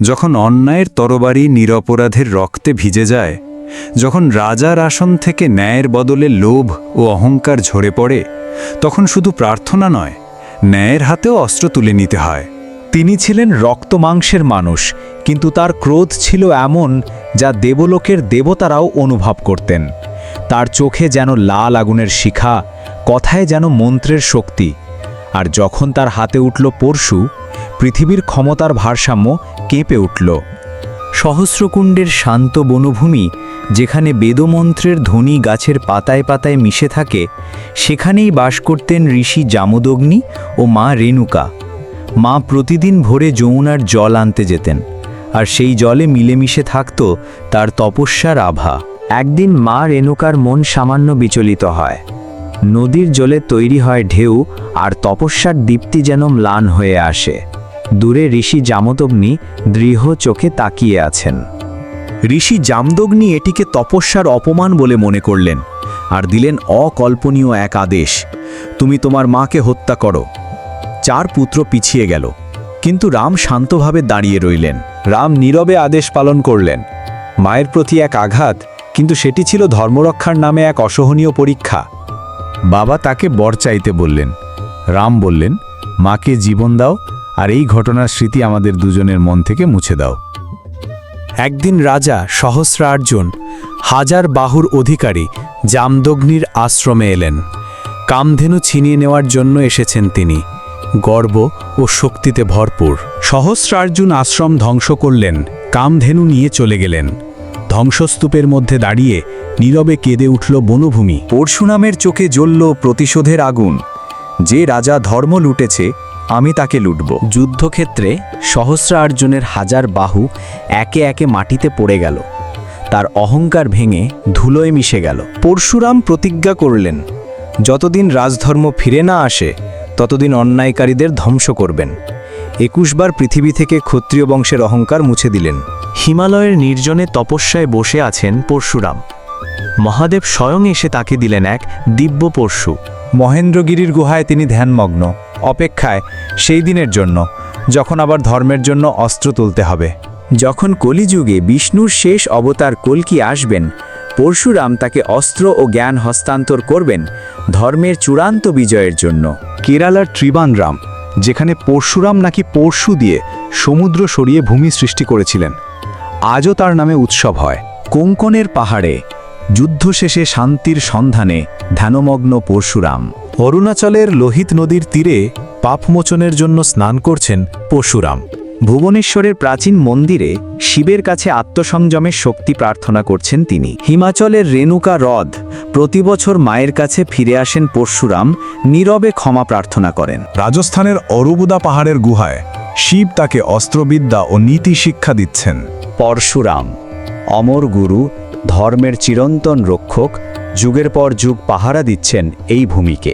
যখন অন্যায়ের তরবারি নিরপরাধের রক্তে ভিজে যায়, যখন রাজার আসন থেকে ন্যায়ের বদলে লোভ ও অহংকার ঝরে পড়ে, তখন শুধু প্রার্থনা নয়, ন্যায়ের হাতেও অস্ত্র তুলে নিতে হয়। তিনি ছিলেন রক্ত মাংসের মানুষ, কিন্তু তার ক্রোধ ছিল এমন যা দেবলোকের দেবতারাও অনুভব করতেন। তার চোখে যেন লাল আগুনের শিখা, কথায় যেন মন্ত্রের শক্তি, আর যখন তার হাতে উঠল পরশু পৃথিবীর ক্ষমতার ভারসাম্য কেঁপে উঠল। সহস্রকুণ্ডের শান্ত বনভূমি, যেখানে বেদমন্ত্রের ধ্বনি গাছের পাতায় পাতায় মিশে থাকে, সেখানেই বাস করতেন ঋষি জামদগ্নি ও মা রেণুকা। মা প্রতিদিন ভোরে যমুনার জল আনতে যেতেন, আর সেই জলে মিলেমিশে থাকত তার তপস্যার আভা। একদিন মা রেণুকার মন সামান্য বিচলিত হয়। নদীর জলে তৈরি হয় ঢেউ, আর তপস্যার দীপ্তি যেন ম্লান হয়ে আসে। দূরে ঋষি জামদগ্নি দৃঢ় চোখে তাকিয়ে আছেন। ঋষি জামদগ্নি এটিকে তপস্যার অপমান বলে মনে করলেন আর দিলেন অকল্পনীয় এক আদেশ, তুমি তোমার মাকে হত্যা করো। চার পুত্র পিছিয়ে গেল, কিন্তু রাম শান্তভাবে দাঁড়িয়ে রইলেন। রাম নীরবে আদেশ পালন করলেন, মায়ের প্রতি এক আঘাত, কিন্তু সেটি ছিল ধর্মরক্ষার নামে এক অসহনীয় পরীক্ষা। বাবা তাকে বর চাইতে বললেন। রাম বললেন, মাকে জীবন দাও আর এই ঘটনার স্মৃতি আমাদের দুজনের মন থেকে মুছে দাও। একদিন রাজা সহস্রার্জুন হাজার বাহুর অধিকারী জামদগ্নির আশ্রমে এলেন। কামধেনু ছিনিয়ে নেওয়ার জন্য এসেছেন তিনি। গর্ব ও শক্তিতে ভরপুর। সহস্রার্জুন আশ্রম ধ্বংস করলেন। কামধেনু নিয়ে চলে গেলেন। ধ্বংসস্তূপের মধ্যে দাঁড়িয়ে নীরবে কেঁদে উঠল বনভূমি। পরশুরামের চোখে জ্বলল প্রতিশোধের আগুন। যে রাজা ধর্ম লুটেছে আমি তাকে লুটব। যুদ্ধক্ষেত্রে সহস্রার্জুনের হাজার বাহু একে একে মাটিতে পড়ে গেল। তার অহংকার ভেঙে ধুলোয় মিশে গেল। পরশুরাম প্রতিজ্ঞা করলেন, যতদিন রাজধর্ম ফিরে না আসে, ততদিন অন্যায়কারীদের ধ্বংস করবেন। একুশবার পৃথিবী থেকে ক্ষত্রিয় বংশের অহংকার মুছে দিলেন। হিমালয়ের নির্জনে তপস্যায় বসে আছেন পরশুরাম। মহাদেব স্বয়ং এসে তাকে দিলেন এক দিব্য পরশু মহেন্দ্রগিরির গুহায় তিনি ধ্যানমগ্ন। অপেক্ষায় সেই দিনের জন্য, যখন আবার ধর্মের জন্য অস্ত্র তুলতে হবে। যখন কলিযুগে বিষ্ণুর শেষ অবতার কলকি আসবেন, পরশুরাম তাকে অস্ত্র ও জ্ঞান হস্তান্তর করবেন ধর্মের চূড়ান্ত বিজয়ের জন্য। কেরালার ত্রিবানরাম, যেখানে পরশুরাম নাকি পরশু দিয়ে সমুদ্র সরিয়ে ভূমি সৃষ্টি করেছিলেন, আজও তার নামে উৎসব হয়। কোঙ্কনের পাহাড়ে যুদ্ধ শেষে শান্তির সন্ধানে ধ্যানমগ্ন পরশুরাম। অরুণাচলের লোহিত নদীর তীরে পাপমোচনের জন্য স্নান করছেন পরশুরাম। ভুবনেশ্বরের প্রাচীন মন্দিরে শিবের কাছে আত্মসংযমের শক্তি প্রার্থনা করছেন তিনি। হিমাচলের রেণুকা হ্রদ প্রতি বছর মায়ের কাছে ফিরে আসেন পরশুরাম নীরবে ক্ষমা প্রার্থনা করেন। রাজস্থানের অরুবুদা পাহাড়ের গুহায় শিব তাকে অস্ত্রবিদ্যা ও নীতি শিক্ষা দিচ্ছেন। পরশুরাম অমর গুরু ধর্মের চিরন্তন রক্ষক যুগের পর যুগ পাহারা দিচ্ছেন এই ভূমিকে।